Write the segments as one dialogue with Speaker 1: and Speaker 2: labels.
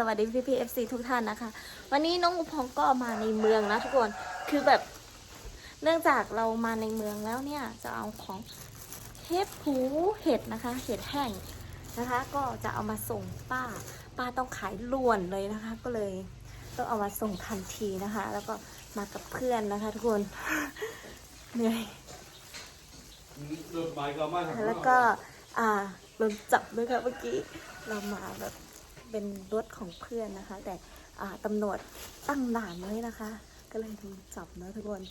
Speaker 1: สวัสดีพี่พีเอฟซีทุกท่านนะคะ วันนี้น้องอุพองก็มาในเมืองนะทุกคนคือแบบเนื่องจากเรามาในเมืองแล้วเนี่ยจะเอาของเห็ดหูเห็ดนะคะ เห็ดแห้งนะคะ ก็จะเอามาส่งป้า ป้าต้องขายล้วนเลยนะคะ ก็เลยต้องเอามาส่งทันทีนะคะ แล้วก็มากับเพื่อนนะคะ ทุกคนเหนื่อย
Speaker 2: รถไฟก็มาทาง
Speaker 1: แล้วก็อ่าโดนจับด้วยค่ะเมื่อกี้เรามาแบบ เป็นรถของเพื่อนนะคะ แต่ตำรวจตั้งด่านไว้นะคะ ก็เลยจับนะทุกคน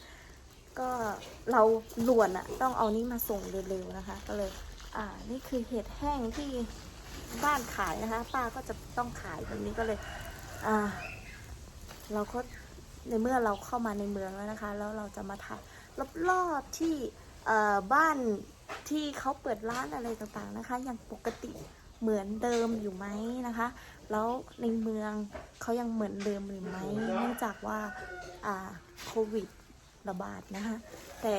Speaker 1: ก็เราด่วนอะต้องเอานี้มาส่งเร็วๆนะคะ ก็เลยอ่านี่คือเห็ดแห้งที่บ้านขายนะคะ ป้าก็จะต้องขายแบบนี้ก็เลยอ่าเราก็ในเมื่อเราเข้ามาในเมืองแล้วนะคะ แล้วเราจะมาถ่ายรอบๆที่บ้านที่เขาเปิดร้านอะไรต่างๆนะคะ อยังปกติ เหมือนเดิมอยู่ไหมนะคะ แล้วในเมืองเขายังเหมือนเดิมหรือไหมเนื่องจากว่าโควิดระบาดนะคะ แต่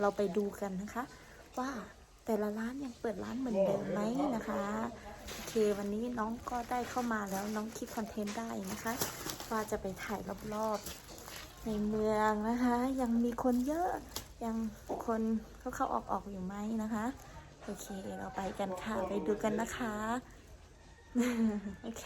Speaker 1: เราไปดูกันนะคะ ว่าแต่ละร้านยังเปิดร้านเหมือนเดิมไหมนะคะโอเควันนี้น้องก็ได้เข้ามาแล้วน้องคิดคอนเทนต์ได้นะคะ ว่าจะไปถ่ายรอบๆ ในเมืองนะคะ ยังมีคนเยอะยังคนเข้าเข้าออกออกๆอยู่ไหมนะคะ โอเค เราไปกันค่ะ ไปดูกันนะคะ โอเค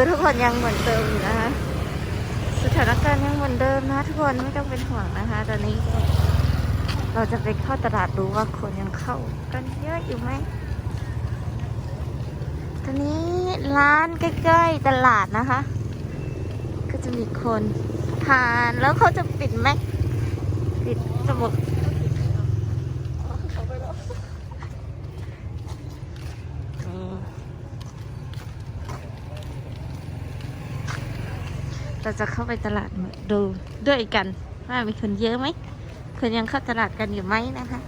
Speaker 1: ดูทุกคนยังเหมือนเดิมอยู่นะคะสถานการณ์ยังเหมือนเดิมนะทุกคนไม่ต้องเป็นห่วงนะคะ ตอนนี้เราจะไปเข้าตลาดดูว่าคนยังเข้ากันเยอะอยู่ไหมตอนนี้ร้านใกล้ๆตลาดนะคะ ก็จะมีคนผ่านแล้วเขาจะปิดไหมปิดจะบอ เราจะเข้าไปตลาดดูด้วยกัน ว่ามีคนเยอะไหมคนยังเข้าตลาดกันอยู่ไหมนะคะ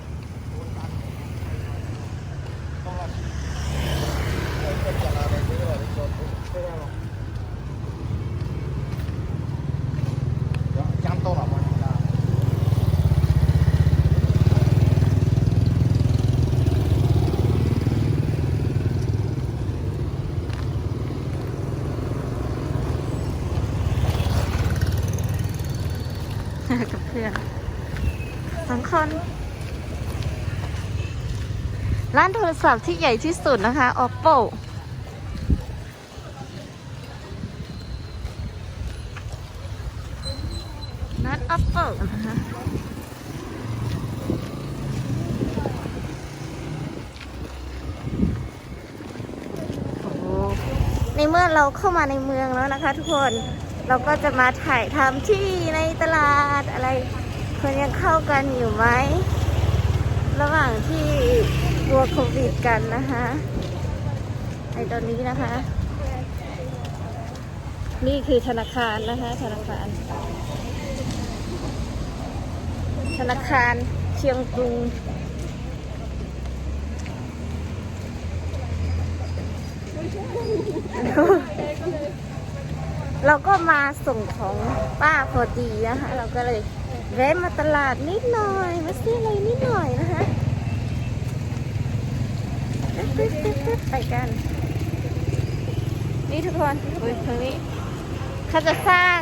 Speaker 1: ร้านโทรศัพท์ที่ใหญ่ที่สุดนะคะ oppo ร้าน oppo นะคะในเมื่อเราเข้ามาในเมืองแล้วนะคะทุกคนเราก็จะมาถ่ายทำที่ในตลาดอะไรคนยังเข้ากันอยู่ไหม ระหว่างที่ กลัวโควิดกันนะคะในตอนนี้นะคะ นี่คือธนาคารนะคะ ธนาคาร ธนาคารเชียงกรุงเราก็มาส่งของป้าพอดีนะคะ เราก็เลยแวะมาตลาดนิดหน่อย มาซื้ออะไรนิดหน่อยนะคะ ไปกัน นี่ทุกคนอุ้ยทางนี้เขาจะสร้าง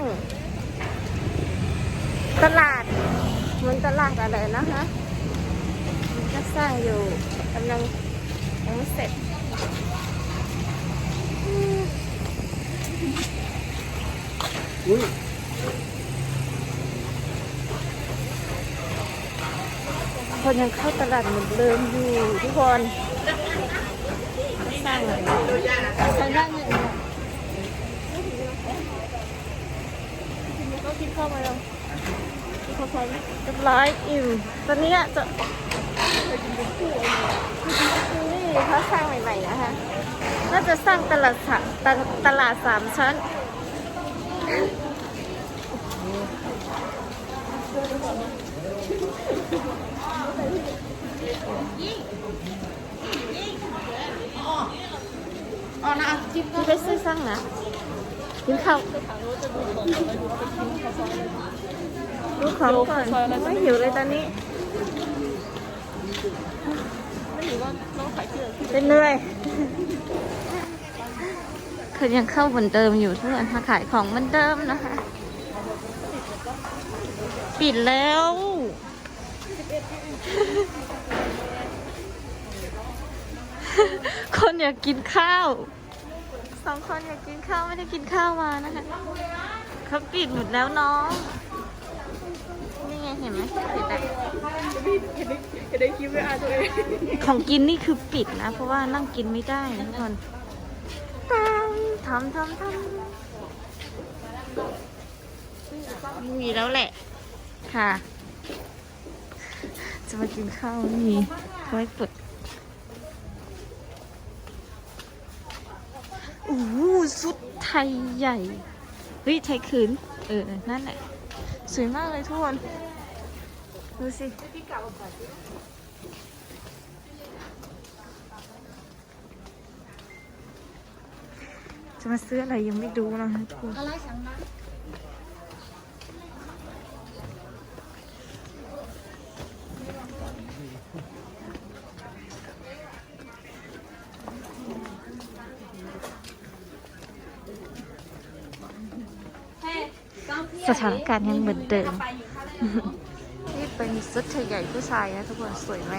Speaker 1: ตลาดเหมือนตลาดอะไรนะคะมันจะสร้างอยู่กำลังยังไม่เสร็จ
Speaker 2: อุ้ย
Speaker 1: คนยังเข้าตลาดเหมือนเดิมอยู่ทุกคนสร้างอะรทางด้านหนึ่งก็กินข้าวมาแล้วกินข้าวพร้อมเรียบร้อยอิ่มตอนนี้อะจะนี่เขาสร้างใหม่ๆนะคะน่าจะสร้างตลาดสะตลาดตลาดสามชั้น อ๋อนะจิ้มก็ไปซื้อซั่งนะกินข้าวดูของก่อนไม่หิวเลยตอนนี้เป็นเนื่อยคือยังเข้าเหมือนเดิมอยู่ทุกคนมาขายของเหมือนเดิมนะคะ ปิดแล้ว คนอยากกินข้าวสองคนอยากกินข้าวไม่ได้กินข้าวมานะคะเขาปิดหมดแล้วน้อง นี่ไงเห็นไหมปิดอะ
Speaker 3: จะได้คิดไม่อาตัวเอง
Speaker 1: ของกินนี่คือปิดนะ เพราะว่านั่งกินไม่ได้นะทุกคนตามทำทำทำมีแล้วแหละ ค่ะ จะมากินข้าวนี่ไว้เปิด อ้สุดไทยใหญ่ เฮ้ย ไทยขืน เออ นั่นแหละ สวยมากเลยทุกคน ดูสิ จะมาซื้ออะไรยังไม่ดูนะทุกคน
Speaker 3: ส
Speaker 1: ถานการณ์ยังเหมือนเดิม นี่เป็นชุดไทยใหญ่ผู้ชายนะทุกคนสวยไหม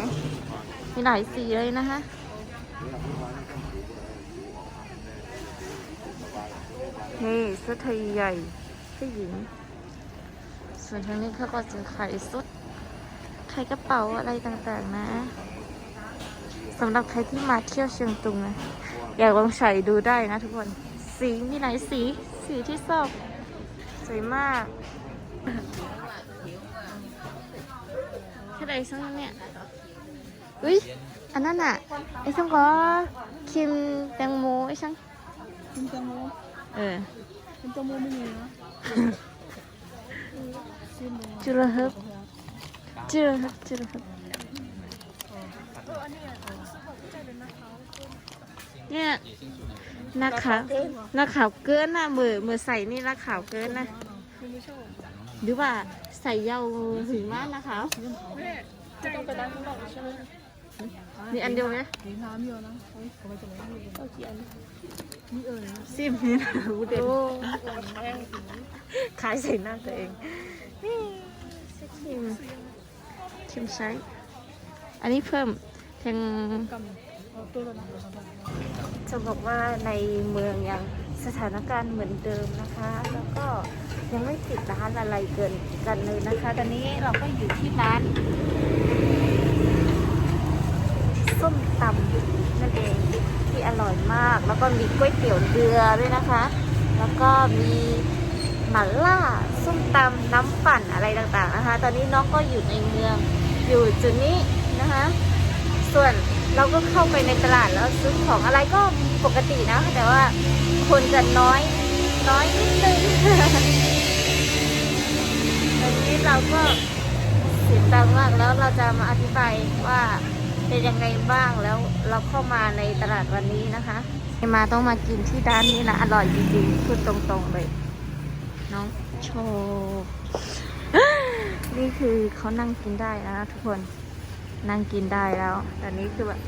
Speaker 1: มีหลายสีเลยนะคะนี่ชุดไทยใหญ่ผู้หญิง ส่วนทางนี้เขาก็จะขายชุดขายกระเป๋าอะไรต่างๆนะสำหรับใครที่มาเที่ยวเชียงตุงนะ อยากลองใส่ดูได้นะทุกคน สีมีหลายสี สีที่ชอบ สวยมากเท่าไหร่ช่างเนี่ยอุ้ยอันนั้นอะไอ้ช่างก็ครีมแตงโมไอ้ช่าง
Speaker 3: คุณแตงโม
Speaker 1: เออ
Speaker 3: คุณแตงโมไม่มีนะ
Speaker 1: จุลฮึบจุลฮึบจุลฮึบเนี่ย หน้าขาวหน้าขาวเกินนะมือมือใส่นี่หน้าขาวเกินนะ
Speaker 3: คุณไม่ชอบ
Speaker 1: หรือว่าใส่ยาวถึงมากนะคะ
Speaker 3: แม่จะต้องไปร้านข้างนอกใช่ไหม
Speaker 1: มีอันเดียวไหม
Speaker 3: มีน้ำเยอะนะเฮ้ยทำไมจะไม่มีเอากี่อันมีเออนะ
Speaker 1: ซิมนี่นะรู้เด่น
Speaker 3: โอ้แม่ง
Speaker 1: ขายใส่หน้าตัวเอง นี่ใช้ครีมครีมใช้อันนี้เพิ่มแทง จะบอกว่าในเมืองยังสถานการณ์เหมือนเดิมนะคะ แล้วก็ยังไม่ปิดร้านอะไรเกินกันเลยนะคะ ตอนนี้เราก็อยู่ที่ร้านส้มตำนั่นเองที่อร่อยมาก แล้วก็มีก๋วยเตี๋ยวเรือด้วยนะคะ แล้วก็มีหม่าล่าส้มตำน้ำปั่นอะไรต่างๆนะคะ ตอนนี้น้องก็อยู่ในเมืองอยู่จุดนี้นะคะ ส่วน เราก็เข้าไปในตลาดแล้วซื้อของอะไรก็ปกตินะ แต่ว่าคนจะน้อยน้อยนิดนึงตอนนี้เราก็เสียงดังมากแล้วเราจะมาอธิบายว่าเป็นยังไงบ้างแล้วเราเข้ามาในตลาดวันนี้นะคะมาต้องมากินที่ร้านนี้นะอร่อยจริงๆพูดตรงๆเลย น้องโชว์นี่คือเขานั่งกินได้แล้วนะทุกคน นั่งกินได้แล้ว ตอนนี้คือแบบ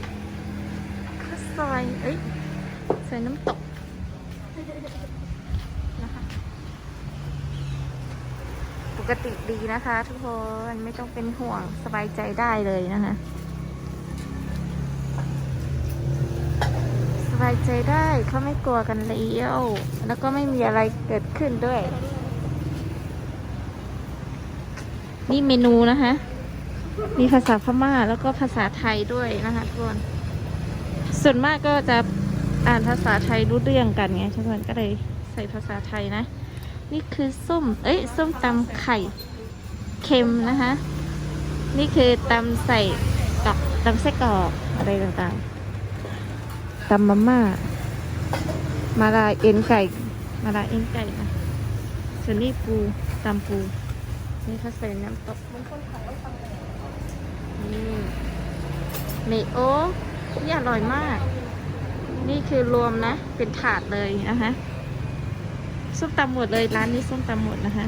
Speaker 1: ข้าวซอยเอ้ยซอยน้ำตกปกติดีนะคะ ทุกคนไม่ต้องเป็นห่วงสบายใจได้เลยนะคะสบายใจได้เขาไม่กลัวกันเลยวแล้วก็ไม่มีอะไรเกิดขึ้นด้วย นี่เมนูนะคะ มีภาษาพม่าแล้วก็ภาษาไทยด้วยนะคะทุกคนส่วนมากก็จะอ่านภาษาไทยรู้เรื่องกันไงทุกคนก็เลยใส่ภาษาไทยนะ นี่คือส้ม เอ้ยส้มตำไข่เค็มนะคะ นี่คือตำใส่กับตำไส้กรอกอะไรต่างๆตำมาม่ามาลาเอ็นไก่ มาลาเอ็นไก่นะส่วนนี้ปูตำปูนี่เขาใส่น้ำตก นี่เมโอนี่อร่อยมาก นี่คือรวมนะ เป็นถาดเลยนะคะส้มตำหมดเลยร้านนี้ส้มตำหมดนะคะ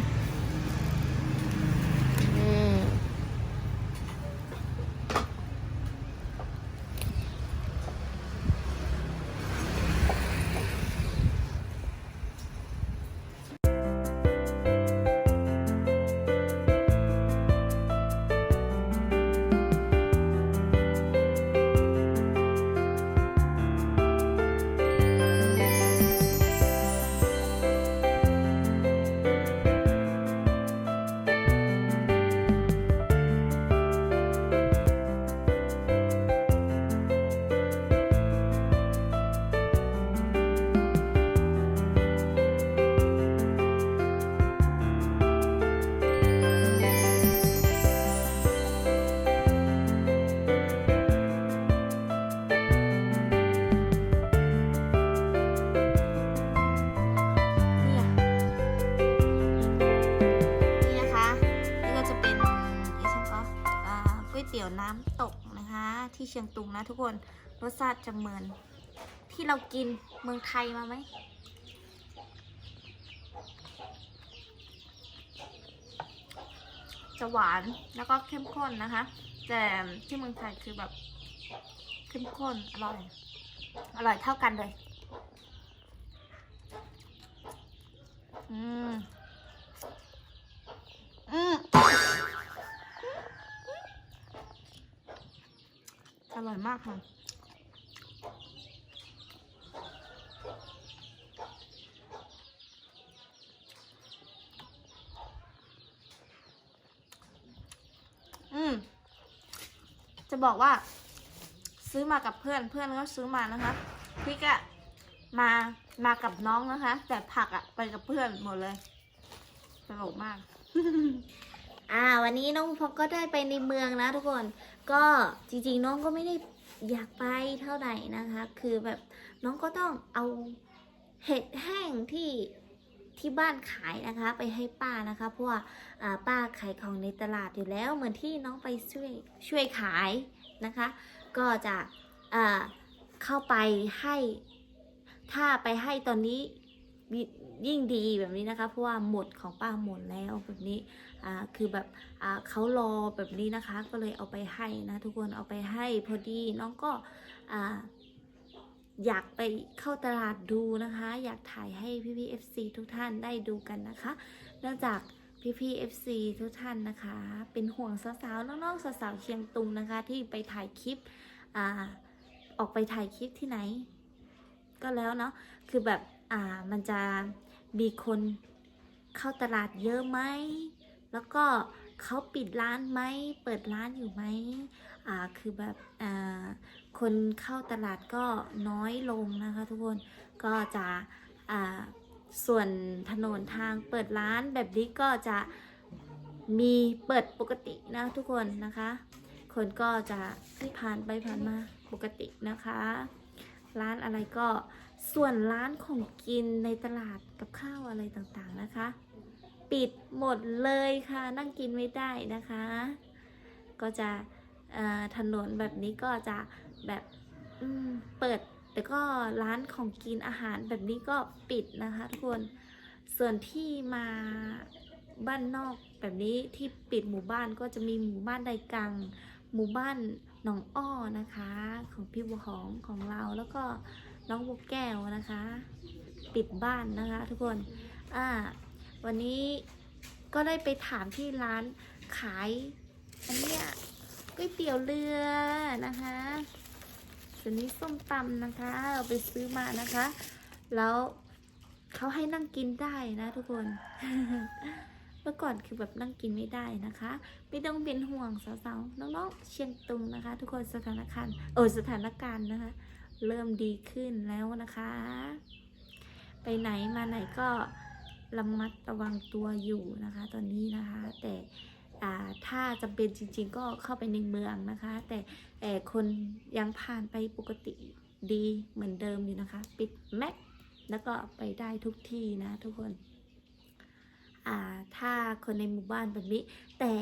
Speaker 1: เชียงตุงนะทุกคน รสชาติจะเหมือน ที่เรากินเมืองไทยมาไหมจะหวานแล้วก็เข้มข้นนะคะ แต่ที่เมืองไทยคือแบบเข้มข้นอร่อย อร่อยเท่ากันเลย อืม อืม อร่อยมากค่ะ อืม จะบอกว่า ซื้อมากับเพื่อนเพื่อนก็ซื้อมานะคะพริกอะมามากับน้องนะคะ แต่ผักอะไปกับเพื่อนหมดเลยตลกมาก อ่า วันนี้น้องพกก็ได้ไปในเมืองนะทุกคน ก็จริงๆน้องก็ไม่ได้อยากไปเท่าไหร่นะคะ คือแบบน้องก็ต้องเอาเห็ดแห้งที่ที่บ้านขายนะคะ ไปให้ป้านะคะ เพราะว่าอ่าป้าขายของในตลาดอยู่แล้ว เหมือนที่น้องไปช่วยช่วยขายนะคะ ก็จะอ่าเข้าไปให้ถ้าไปให้ตอนนี้ยิ่งดีแบบนี้นะคะ เพราะว่าหมดของป้าหมดแล้วแบบนี้ คือแบบเขารอแบบนี้นะคะ ก็เลยเอาไปให้นะทุกคนเอาไปให้พอดีน้องก็อ่าอยากไปเข้าตลาดดูนะคะ อยากถ่ายให้พี่พี่ FC ทุกท่านได้ดูกันนะคะ เนื่องจากพี่พี่ FC ทุกท่านนะคะ เป็นห่วงสาวๆน้องๆสาวๆเชียงตุงนะคะ ที่ไปถ่ายคลิปอออกไปถ่ายคลิปที่ไหน ก็แล้วเนาะคือแบบอ่ามันจะมีคนเข้าตลาดเยอะไหม แล้วก็เขาปิดร้านไหมเปิดร้านอยู่ไหมอ่าคือแบบอ่าคนเข้าตลาดก็น้อยลงนะคะทุกคนก็จะอ่าส่วนถนนทางเปิดร้านแบบนี้ก็จะมีเปิดปกตินะทุกคนนะคะ คนก็จะผ่านไปผ่านมาปกตินะคะ ร้านอะไรก็ส่วนร้านของกินในตลาดกับข้าวอะไรต่างๆนะคะ ปิดหมดเลยค่ะ นั่งกินไม่ได้นะคะ ก็จะถนนแบบนี้ก็จะแบบเปิด แต่ก็ร้านของกินอาหารแบบนี้ก็ปิดนะคะทุกคนส่วนที่มาบ้านนอกแบบนี้ที่ปิดหมู่บ้านก็จะมีหมู่บ้านใดกัง หมู่บ้านหนองอ้อนะคะ ของพี่บัวหอมของเราแล้วก็น้องบุกแก้วนะคะ ปิดบ้านนะคะ ทุกคนอ่า วันนี้ก็ได้ไปถามที่ร้านขายอันเนี้ยก๋วยเตี๋ยวเรือนะคะส่วนนี้ส้มตำนะคะ เราไปซื้อมานะคะ แล้วเขาให้นั่งกินได้นะทุกคน เมื่อก่อนคือแบบนั่งกินไม่ได้นะคะ ไม่ต้องเป็นห่วงสาวๆน้องๆเชียงตุงนะคะ ทุกคนสถานการณ์เออสถานการณ์นะคะ เริ่มดีขึ้นแล้วนะคะ ไปไหนมาไหนก็ ระมัดระวังตัวอยู่นะคะ ตอนนี้นะคะ แต่ถ้าจำเป็นจริง ๆ ก็เข้าไปในเมืองนะคะ แต่แต่คนยังผ่านไปปกติดีเหมือนเดิมอยู่นะคะ ปิดแม็กแล้วก็ไปได้ทุกที่นะทุกคนถ้าคนในหมู่บ้านแบบนี้ แต่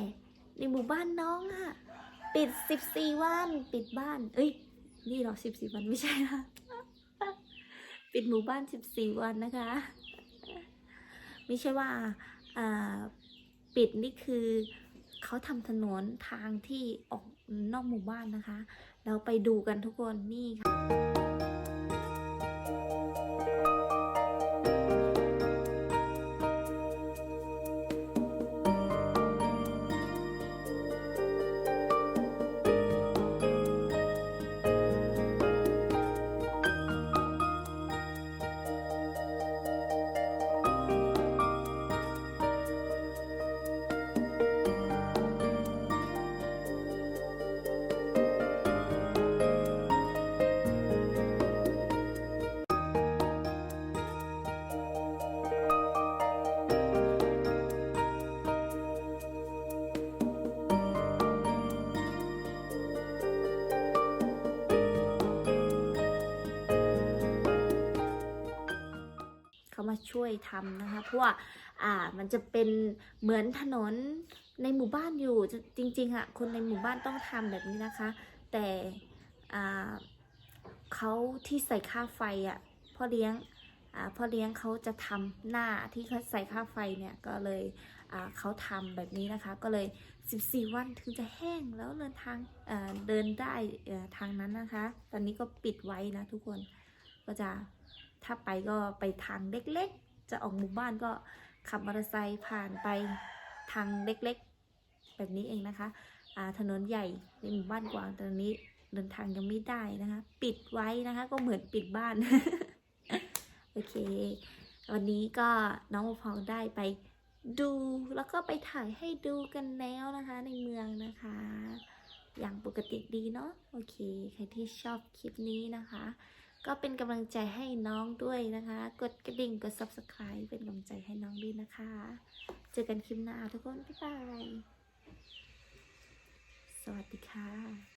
Speaker 1: ในหมู่บ้านน้องอะปิด 14 วัน ปิดบ้าน เอ้ย นี่หรอ 14 วันไม่ใช่นะ ปิดหมู่บ้าน 14 วันนะคะ ไม่ใช่ว่าอ่าปิดนี่คือเขาทำถนนทางที่ออกนอกหมู่บ้านนะคะ เราไปดูกันทุกคนนี่ค่ะ เขามาช่วยทำนะคะ เพราะว่าอ่ามันจะเป็นเหมือนถนนในหมู่บ้านอยู่จริงๆอะคนในหมู่บ้านต้องทำแบบนี้นะคะ แต่อ่าเขาที่ใส่ค่าไฟอะพ่อเลี้ยงอ่าพ่อเลี้ยงเขาจะทำหน้าที่เขาใส่ค่าไฟเนี่ยก็เลยอ่าเขาทำแบบนี้นะคะ ก็เลย 14 วันถึงจะแห้งแล้วเดินทางเอ่อเดินได้อ่อทางนั้นนะคะ ตอนนี้ก็ปิดไว้นะทุกคนก็จะ ถ้าไปก็ไปทางเล็กๆ จะออกหมู่บ้านก็ขับมอเตอร์ไซค์ผ่านไปทางเล็กๆ แบบนี้เองนะคะอ่าถนนใหญ่ในหมู่บ้านกวางตอนนี้เดินทางยังไม่ได้นะคะ ปิดไว้นะคะ ก็เหมือนปิดบ้าน โอเค วันนี้ก็น้องพร้าวได้ไปดูแล้วก็ไปถ่ายให้ดูกันแล้วนะคะ ในเมืองนะคะ อย่างปกติดีเนาะโอเค ใครที่ชอบคลิปนี้นะคะ ก็เป็นกำลังใจให้น้องด้วยนะคะ กดกระดิ่งกด subscribe เป็นกำลังใจให้น้องด้วยนะคะ เจอกันคลิปหน้าทุกคน บ๊ายบาย สวัสดีค่ะ